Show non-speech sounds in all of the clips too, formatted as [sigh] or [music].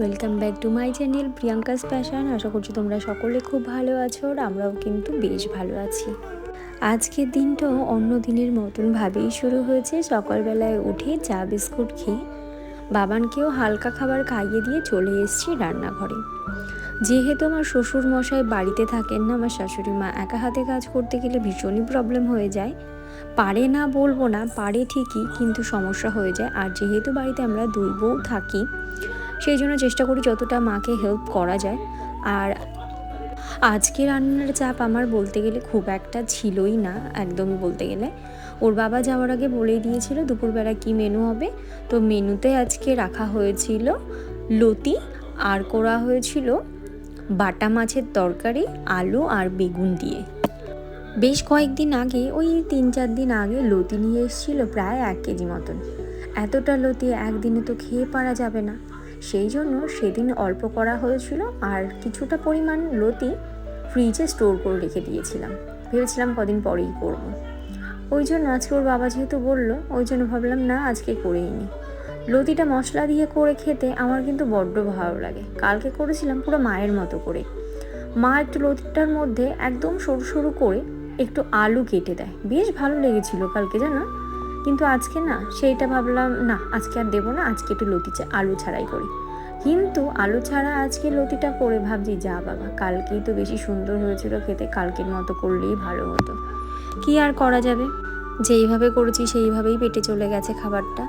Welcome back to my channel Priyanka's passion আশা করছি তোমরা সকলে খুব ভালো আছো আর আমরাও কিন্তু বেশ ভালো আছি। আজকের দিনটাও অন্য দিনের মতনভাবেই শুরু হয়েছে। সকালবেলায় উঠে চা, বিস্কুট খেয়ে বাবানকেও হালকা খাবার খাইয়ে দিয়ে চলে এসেছি রান্নাঘরে। যেহেতু আমার শ্বশুর মশাই বাড়িতে থাকেন না, আমার শাশুড়ি মা একা হাতে কাজ করতে গেলে ভীষণই প্রবলেম হয়ে যায়। পারে না বলব না, পারে ঠিকই, কিন্তু সমস্যা হয়ে যায়। আর যেহেতু বাড়িতে আমরা দুই বউ থাকি সেই জন্য চেষ্টা করি যতটা মাকে হেল্প করা যায়। আর আজকে রান্নার চাপ আমার বলতে গেলে খুব একটা ছিলই না, একদমই বলতে গেলে। ওর বাবা যাওয়ার আগে বলেই দিয়েছিল দুপুরবেলা কি মেনু হবে। তো মেনুতে আজকে রাখা হয়েছিল লতি, আর করা হয়েছিল বাটা মাছের তরকারি, আলু আর বেগুন দিয়ে। বেশ কয়েকদিন আগে, ওই তিন চার দিন আগে লতি নিয়ে এসেছিল প্রায় এক কেজি মতন। এতটা লতি একদিনে তো খেয়ে পারা যাবে না। সেই জন্য সেদিন অল্প করা হয়েছিল আর কিছুটা পরিমাণ লতি ফ্রিজে স্টোর করে রেখে দিয়েছিলাম। ভেবেছিলাম কদিন পরেই করব। ওই জন্য আজকে ওর বাবা যেহেতু বলল, ওই জন্য ভাবলাম, না, আজকে করেই নি। লতিটা মশলা দিয়ে করে খেতে আমার কিন্তু বড্ড ভালো লাগে। কালকে করেছিলাম পুরো মায়ের মতো করে। মা একটু লতিটার মধ্যে একদম সরু সরু করে একটু আলু কেটে দেয়। বেশ ভালো লেগেছিল কালকে, জানো? কিন্তু আজকে না, সেইটা ভাবলাম, না, আজকে আর দেবো না, আজকে একটু লতি আলু ছাড়াই করি। কিন্তু আলু ছাড়া আজকে লতিটা করে ভাবছি, যা বাবা, কালকেই তো বেশি সুন্দর হয়েছিল খেতে, কালকের মতো করলেই ভালো হতো। কি আর করা যাবে? যেইভাবে করেছি, সেইভাবেই পেটে চলে গেছে খাবারটা।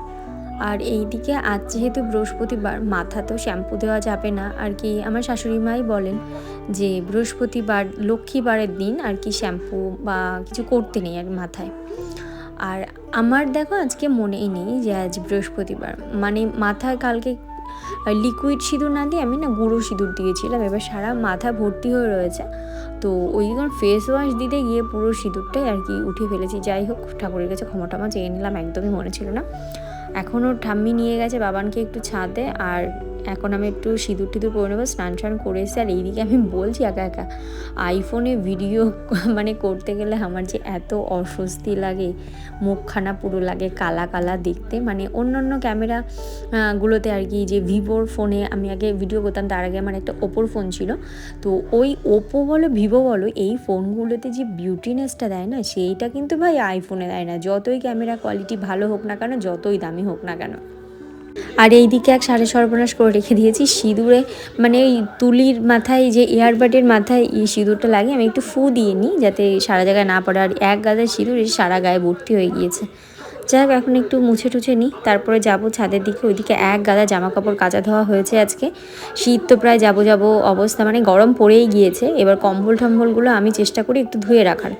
আর এইদিকে আজ যেহেতু বৃহস্পতিবার, মাথা তো শ্যাম্পু দেওয়া যাবে না। আর কি আমার শাশুড়ি মাই বলেন যে, বৃহস্পতিবার, লক্ষ্মীবারের দিন আর কি শ্যাম্পু বা কিছু করতে নেই আর মাথায়। আর আমার দেখো আজকে মনেই নেই যে আজ বৃহস্পতিবার। মানে মাথায় কালকে লিকুইড সিঁদুর না দিয়ে আমি না গুঁড়ো সিঁদুর দিয়েছিলাম। এবার সারা মাথা ভর্তি হয়ে রয়েছে। তো ওই যখন ফেস ওয়াশ দিতে গিয়ে পুরো সিঁদুরটাই আর কি উঠে ফেলেছি। যাই হোক, ঠাকুরের কাছে ক্ষমা টমা চেয়ে নিলাম, একদমই মনে ছিল না। এখনও ঠাম্মি নিয়ে গেছে বাবানকে একটু ছাদে। আর এখন আমি একটু সিঁদুর টিঁদুর পরে নেব, স্নান স্নান করে এসে আর এইদিকে আমি বলছি একা একা আইফোনে ভিডিও [laughs] মানে করতে গেলে আমার যে এত অস্বস্তি লাগে, মুখখানা পুরো লাগে কালা কালা দেখতে মানে অন্য অন্য ক্যামেরা গুলোতে আর কি যে ভিভোর ফোনে আমি আগে ভিডিও করতাম, তার আগে আমার একটা ওপোর ফোন ছিল, তো ওই ওপো বলো ভিভো বলো, এই ফোনগুলোতে যে বিউটিনেসটা দেয় না, সেইটা কিন্তু ভাই আইফোনে দেয় না, যতই ক্যামেরা কোয়ালিটি ভালো হোক না কেন, যতই দামি হোক না কেন। আর এই দিকে এক সাড়ে সর্বনাশ করে রেখে দিয়েছি। সিঁদুরে মানে ওই তুলির মাথায়, যে এয়ারবাডের মাথায় এই সিঁদুরটা লাগে, আমি একটু ফু দিয়ে নিই, যাতে সারা জায়গায় না পড়ে। আর এক গাদায় সিঁদুর সারা গায়ে ভর্তি হয়ে গিয়েছে। যাই এখন একটু মুছে টুছে নিই। তারপরে যাব ছাদের দিকে, ওইদিকে এক গাদা জামা কাপড় কাচা ধোয়া হয়েছে আজকে। শীত তো প্রায় যাব যাব অবস্থা মানে গরম পড়েই গিয়েছে। এবার কম্বল টম্বলগুলো আমি চেষ্টা করি একটু ধুয়ে রাখার।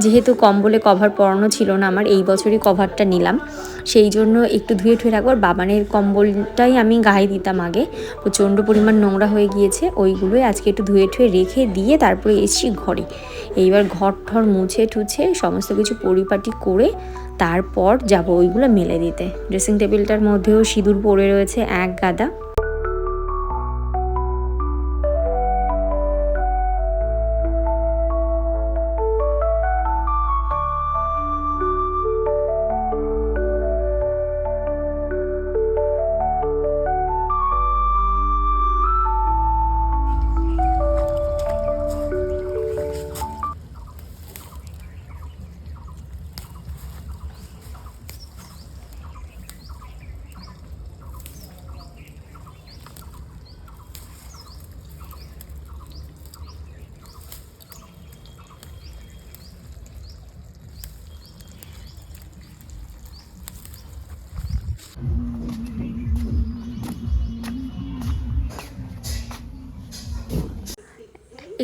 যেহেতু কম্বলে কভার পরানো ছিল না আমার, এই বছরই কভারটা নিলাম। সেই জন্য একটু ধুয়ে ঠুয়ে রাখব। আর বাবানের কম্বলটাই আমি গায়ে দিতাম আগে। প্রচণ্ড পরিমাণ নোংরা হয়ে গিয়েছে, ওইগুলোই আজকে একটু ধুয়ে ঠুয়ে রেখে দিয়ে তারপরে এসছি ঘরে। এইবার ঘর ঠর মুছে টুছে সমস্ত কিছু পরিপাটি করে তারপর যাব ওইগুলো মেলে দিতে। ড্রেসিং টেবিলটার মধ্যেও সিঁদুর পড়ে রয়েছে এক গাদা।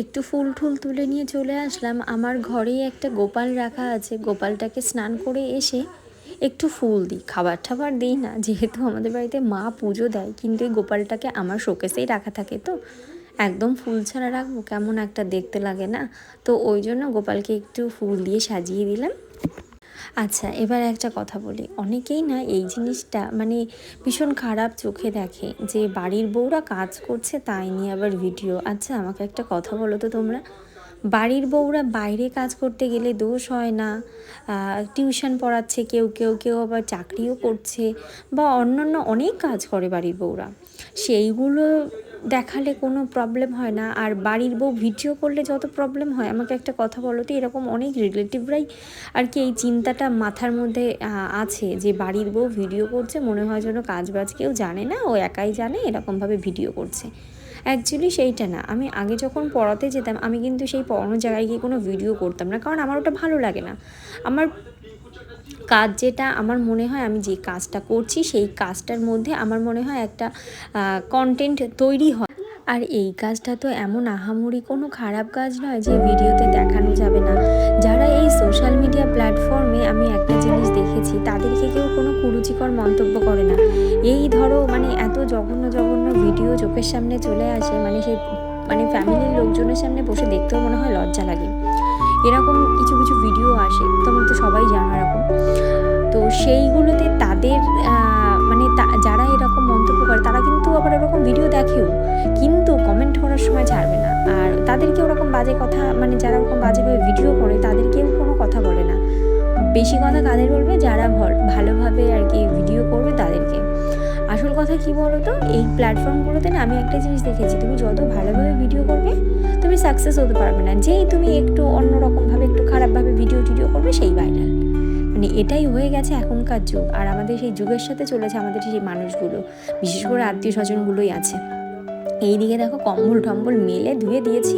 একটু ফুল ঠুল তুলে নিয়ে চলে আসলাম। আমার ঘরেই একটা গোপাল রাখা আছে। গোপালটাকে স্নান করে এসে একটু ফুল দিই। খাবার ঠাবার দিই না, যেহেতু আমাদের বাড়িতে মা পুজো দেয়, কিন্তু এই গোপালটাকে আমার শোকেসেই রাখা থাকে তো। একদম ফুল ছাড়া রাখব, কেমন একটা দেখতে লাগে না। তো ওই জন্য গোপালকে একটু ফুল দিয়ে সাজিয়ে দিলাম। আচ্ছা এবার একটা কথা বলি। অনেকেই না এই জিনিসটা মানে ভীষণ খারাপ চোখে দেখে যে বাড়ির বউরা কাজ করছে তাই নিয়ে আবার ভিডিও। আচ্ছা আমাকে একটা কথা বলো তো তোমরা। বাড়ির বউরা বাইরে কাজ করতে গেলে দোষ হয় না। টিউশন পড়াচ্ছে কেউ কেউ কেউ আবার চাকরিও করছে বা অন্যান্য অনেক কাজ করে বাড়ির বউরা। সেইগুলো দেখালে কোনো প্রবলেম হয় না। আর বাড়ির বউ ভিডিও করলে যত প্রবলেম হয়, আমাকে একটা কথা বলো তো, এরকম অনেক রিলেটিভরাই আর কি এই চিন্তাটা মাথার মধ্যে আছে যে বাড়ির বউ ভিডিও করছে, মনে হয় যেন কাজ বাজ কেউ জানে না, ও একাই জানে এরকমভাবে ভিডিও করছে। অ্যাকচুয়ালি সেইটা না। আমি আগে যখন পড়াতে যেতাম, আমি কিন্তু সেই পড়ানো জায়গায় গিয়ে কোনো ভিডিও করতাম না। কারণ আমার ওটা ভালো লাগে না। আমার কাজ যেটা, আমার মনে হয় আমি যে কাজটা করছি, সেই কাজটার মধ্যে আমার মনে হয় একটা কন্টেন্ট তৈরি হয়। আর এই কাজটা তো এমন আহামরি কোনো খারাপ কাজ নয় যে ভিডিওতে দেখানো যাবে না। যারা এই সোশ্যাল মিডিয়া প্ল্যাটফর্মে আমি একটা জিনিস দেখেছি, তাদেরকে কেউ কোনো কুরুচিকর মন্তব্য করে না। এই ধরো মানে এত জঘন্য জঘন্য ভিডিও চোখের সামনে চলে আসে মানে সেই মানে ফ্যামিলির লোকজনের সামনে বসে দেখতেও মনে হয় লজ্জা লাগে। এরকম কিছু কিছু ভিডিও আসে, তোমরা তো সবাই জানো এরকম। তো সেইগুলোতে তারা কিন্তু আবার ওরকম ভিডিও দেখেও কিন্তু কমেন্ট করার সময় ছাড়বে না। আর তাদেরকে ওরকম বাজে কথা মানে যারা ওরকম বাজেভাবে ভিডিও করে, তাদেরকেও কোনো কথা বলে না। বেশি কথা কাদের বলবে? যারা ভল- ভালোভাবে আর কি ভিডিও করবে তাদেরকে। আসল কথা কি বলো তো এই প্ল্যাটফর্মগুলোতে না আমি একটা জিনিস দেখেছি, তুমি যত ভালোভাবে ভিডিও করবে, তুমি সাকসেস হতে পারবে না। যেই তুমি একটু অন্যরকমভাবে, একটু খারাপভাবে ভিডিও টিডিও করবে, সেই ভাইরাল মানে এটাই হয়ে গেছে এখনকার যুগ। আর আমাদের সেই যুগের সাথে চলেছে আমাদের সেই মানুষগুলো। বিশেষ করে আত্মীয় স্বজনগুলোই আছে। এই দিকে দেখো কম্বল টম্বল মেলে ধুয়ে দিয়েছি।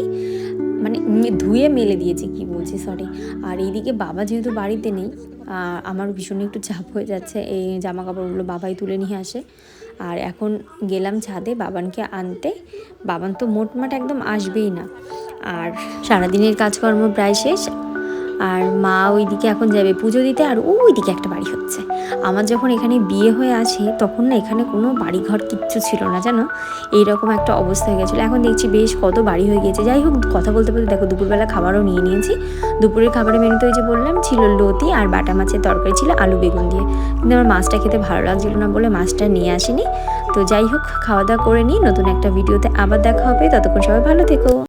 মানে ধুয়ে মেলে দিয়েছি কি বলছি সরি আর এইদিকে বাবা যেহেতু বাড়িতে নেই আমার ভীষণ একটু চাপ হয়ে যাচ্ছে। এই জামা কাপড়গুলো বাবাই তুলে নিয়ে আসে। আর এখন গেলাম ছাদে বাবানকে আনতে। বাবান তো মোটমাট একদম আসবেই না। আর সারাদিনের কাজকর্ম প্রায় শেষ। আর মা ওইদিকে এখন যাবে পুজো দিতে আর ওইদিকে একটা বাড়ি হচ্ছে। আমার যখন এখানে বিয়ে হয়ে আসে তখন না এখানে কোনো বাড়িঘর কিচ্ছু ছিল না, জানো? এইরকম একটা অবস্থা হয়ে গেছিল। এখন দেখছি বেশ কত বাড়ি হয়ে গিয়েছে। যাই হোক, কথা বলতে বলতে দেখো দুপুরবেলা খাবারও নিয়ে নিয়েছি। দুপুরের খাবারের মেনুতে ওই যে বললাম, ছিল লতি আর বাটা মাছের তরকারি ছিল আলু বেগুন দিয়ে। কিন্তু আমার মাছটা খেতে ভালো লাগছিল না বলে মাছটা নিয়ে আসিনি। তো যাই হোক, খাওয়া দাওয়া করে নিই। নতুন একটা ভিডিওতে আবার দেখা হবে। ততক্ষণ সবাই ভালো থেকো।